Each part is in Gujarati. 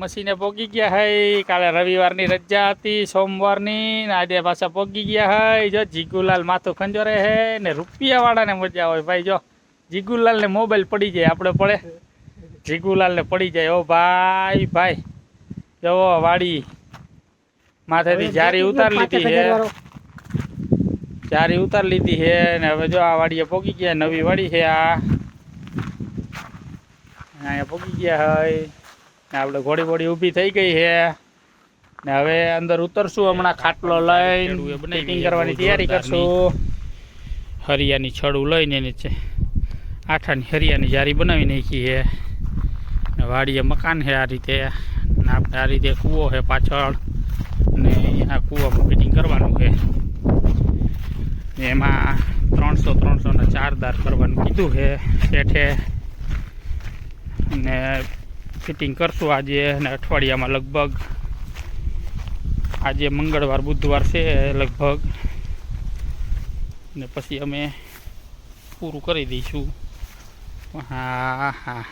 મશીને પોગી ગયા હૈ કાલે રવિવારની રજા હતી સોમવારની ને આજે પાછા પોગી ગયા હૈ જો જીગુલાલ માથું ખંજોરે હે ને રૂપિયાવાળાને મજા હોય. ભાઈ જો જીગુલાલને મોબાઈલ પડી જાય આપણે પડે. જીગુલાલને પડી જાય. ઓ ભાઈ ભાઈ જવો વાડી. માથેથી જારી ઉતાર લીધી હે. જારી ઉતાર લીધી હે ને હવે જો આ વાડીએ પોગી ગયા. નવી વાડી છે આ. અહીંયા પોગી ગયા હોય આપણે ઘોડી બોડી ઊભી થઈ ગઈ છે. ને હવે અંદર ઉતરશું હમણાં ખાટલો લઈને ફિટિંગ કરવાની તૈયારી કરશું. હરિયાની છડું લઈને નીચે આઠાની હરિયાની જારી બનાવી નાખી છે. ને વાડીએ મકાન છે આ રીતે ને આપણે આ રીતે કૂવો છે પાછળ ને આ કૂવામાં ફિટિંગ કરવાનું છે. એમાં ત્રણસો ત્રણસો ને ચાર દાર કરવાનું કીધું છે શેઠે. ને ફિટિંગ કરશું. આજે અને અઠવાડિયામાં લગભગ આજે મંગળવાર, બુધવાર છે લગભગ. ને પછી અમે પૂરું કરી દઈશું. હા હા.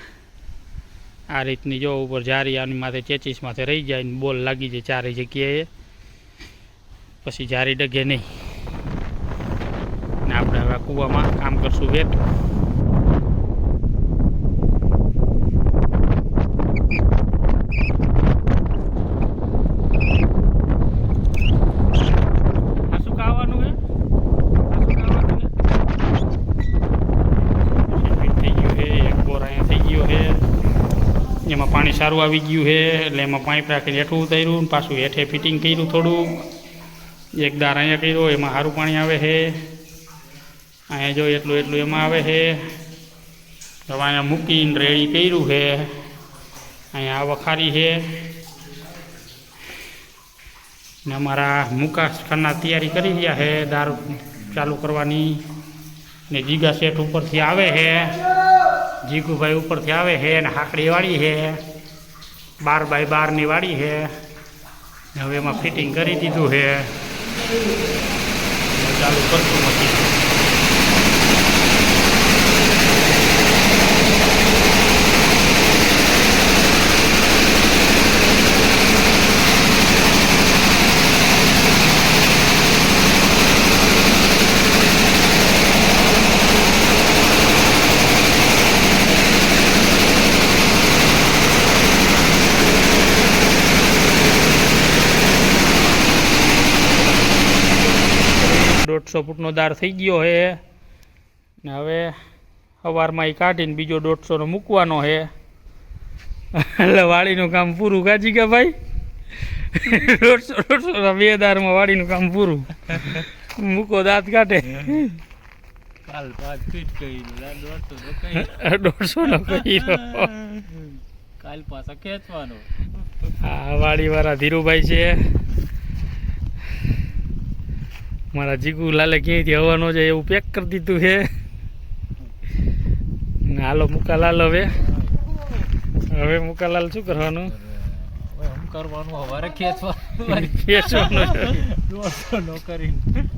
આ રીતની જો ઉપર જારી, આની માથે ચેચીસ માથે રહી જાય ને બોલ લાગી જાય ચારે જગ્યાએ. પછી જારી ડગે નહીં. ને આપણે હવે કૂવામાં કામ કરશું વેત આ શું ખાવાનું છે આ શું ખાવાનું છે ફિટ થઈ ગયું છે એક બોર અહીંયા થઈ ગયો છે એમાં પાણી સારું આવી ગયું છે, એટલે એમાં પાઇપ રાખીને હેઠું ઉતાર્યું પાછું હેઠે ફિટિંગ કર્યું થોડું. એક દાર અહીંયા કર્યો, એમાં સારું પાણી આવે છે. અહીંયા જો એટલું એટલું એમાં આવે છે. હવે અહીંયા મૂકીને રેડી કર્યું છે. અહીંયા આ વખારી છે. ને અમારા મુકાશ ખાના તૈયારી કરી રહ્યા છે, દાર ચાલુ કરવાની. ને જીગા સેટ ઉપરથી આવે છે. જીગુભાઈ ઉપરથી આવે છે ને હાકડી વાળી છે. બાર બાય બારની વાળી છે. ને હવે એમાં ફિટિંગ કરી દીધું છે. ચાલુ કરતું મશીન. દોઢસો ફૂટનો દાર થઈ ગયો છે ને હવે સવારમાં એ કાઢીને બીજો દોઢસોનો મૂકવાનો છે એટલે વાડીનું કામ પૂરું કાજી ગયા ભાઈ? દોઢસો દોઢસો બે દારમાં વાડીનું કામ પૂરું. મૂકો દાંત કાઢે. દોઢસો તો કઈ કાલ પાછા ખેંચવાનો. આ વાડીવાળા ધીરુભાઈ છે. મારા જીગુ લાલે ક્યાંયથી હવા ન જાય એવું પેક કરી દીધું છે. હાલો મુકાલાલ હવે. હવે મુકાલાલ શું કરવાનું? કરવાનું? હવારે ખેંચવાનું. ખેંચવાનું છે.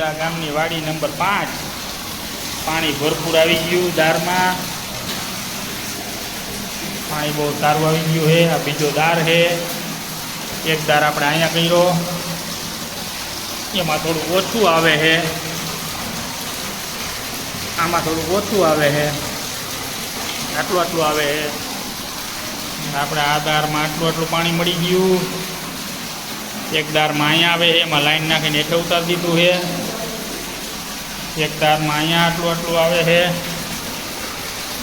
દોઢસો નો કરીને ગુંદા ગામની વાડી નંબર પાંચ. પાણી ભરપૂર આવી ગયું દારમાં પાણી બહુ સારું આવી ગયું છે આ બીજો દાર છે એક દાર આપણે અહીંયા કર્યો. એમાં થોડું ઓછું આવે છે આમાં થોડું ઓછું આવે છે આટલું આટલું આવે છે આપણે આ દારમાં આટલું આટલું પાણી મળી ગયું. એક દારમાં અહીંયા આવે છે એમાં લાઈન નાખીને હેઠે ઉતારી દીધું છે એક દારમાં અહીંયા આટલું આટલું આવે છે.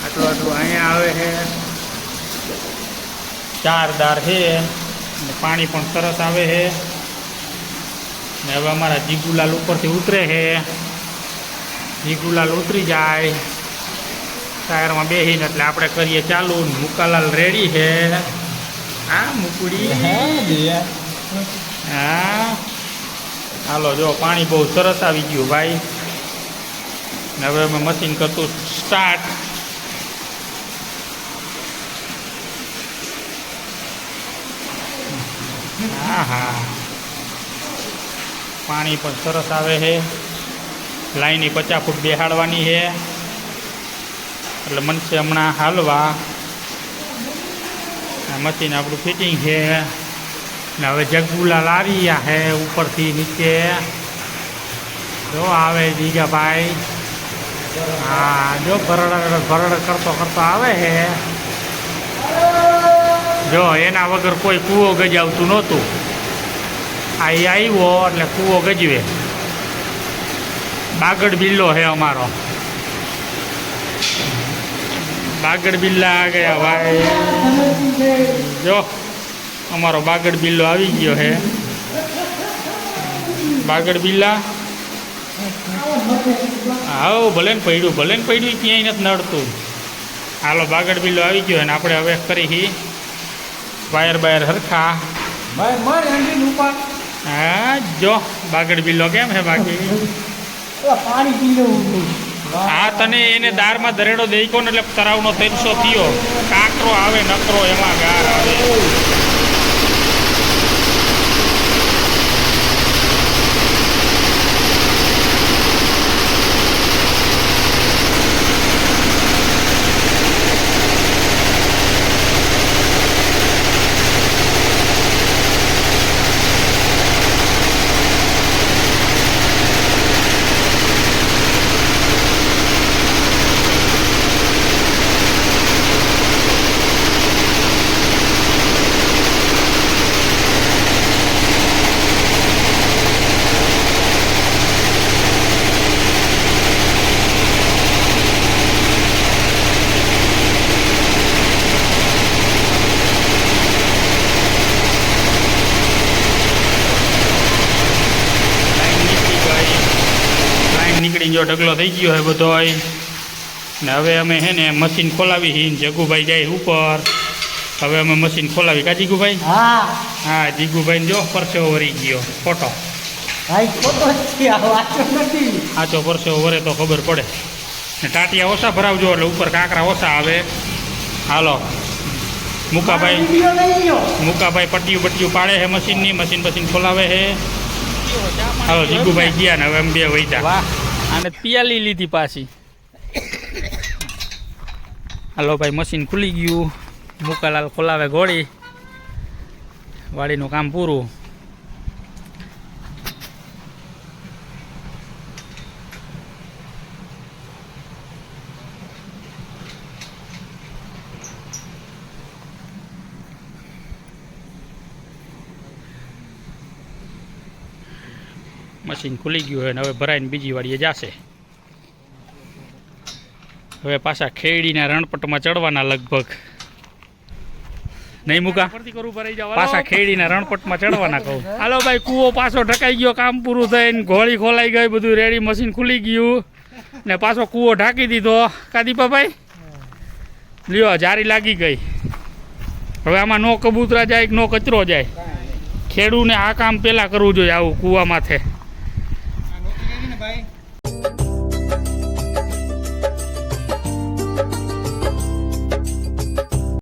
આટલું આટલું અહીંયા આવે છે. ચાર દાર છે અને પાણી પણ સરસ આવે છે. ને હવે અમારા જીગુલાલ ઉપરથી ઉતરે છે. જીગુલાલ ઉતરી જાય. ટાયરમાં બેસીને એટલે આપણે કરીએ ચાલુ. મુકાલાલ રેડી છે. હા મુકડી? હા હાલો જો પાણી બહુ સરસ આવી ગયું ભાઈ. ને હવે અમે મશીન કરતું સ્ટાર્ટ હા હા પાણી પણ સરસ આવે છે. લાઈની પચાસ ફૂટ બેહાડવાની છે. એટલે મનસે હમણાં હાલવા. મશીન આપણું ફિટિંગ છે. ને હવે જગબુલા લાવી છે ઉપરથી નીચે. જો આવે જીગાભાઈ હા, જો ભરડ ભરડ કરતો કરતો આવે છે. જો એના વગર કોઈ કૂવો ગજાવતું નહોતું. આ એ આવ્યો એટલે કૂવો ગજવે. બાગડ બિલ્લો છે અમારો. બાગડ બિલ્લા ગયા ભાઈ. જો, અમારો બાગડ બિલ્લો આવી ગયો છે. બાગડ બિલ્લા. હાવ ભલે ને પડ્યું ભલે ને પડ્યું ક્યાંય નથી નડતું. હાલો બાગડ બિલ્લો આવી ગયો અને આપણે હવે કરી હી વાયર બાયર હરખા. હા જો બાગડ બિલ્લો કેમ છે બાકી? હા તને એને દારમાં દરેડો દઈ ને એટલે તરાવનો ત્રણસો થયો. કાંકરો આવે નકરો એમાં ગાર આવે લાઈન નીકળી ગયો ઢગલો થઈ ગયો હોય બધો ને હવે અમે હે ને મશીન ખોલાવી હી જગુભાઈ જાય ઉપર. હવે અમે મશીન ખોલાવી. કા જીગુભાઈ? હા. હા જીગુભાઈ જો પરસેવો વરી ગયો. ફોટો. આચો પરસેવો વરે તો ખબર પડે. ને ટાટિયા ઓછા ભરાવજો એટલે ઉપર કાંકરા ઓછા આવે. હાલો. મુકાભાઈ. મુકાભાઈ પટ્ટીયું પટ્ટીયું પાડે છે મશીનની. મશીન મશીન ખોલાવે છે હાલો જીગુભાઈ ગયા ને હવે એમ બે વૈતા વાહ. આને પિયાલી લીધી પાછી. હાલો ભાઈ, મશીન ખુલી ગયું. મુકાલાલ ખોલાવે ગોળી વાડીનું કામ પૂરું. મશીન ખુલી ગયું હોય અને હવે ભરાઈને બીજી વાડીએ જશે. હવે પાછા ખેડીના રણપટમાં ચડવાના લગભગ. નહીં મૂકા? પાછા ખેડીના રણપટમાં ચડવાના કહું. હાલો ભાઈ કૂવો પાછો ઢકાઈ ગયો કામ પૂરું થઈને ઘોળી ખોલાઈ ગઈ બધું રેડી મશીન ખુલી ગયું. ને પાછો કૂવો ઢાંકી દીધો. કાદીપાભાઈ લ્યો જારી લાગી ગઈ. હવે આમાં નો કબૂતરા જાય કે નો કચરો જાય? ખેડૂને આ કામ પહેલાં કરવું જોઈએ આવું કૂવા માથે.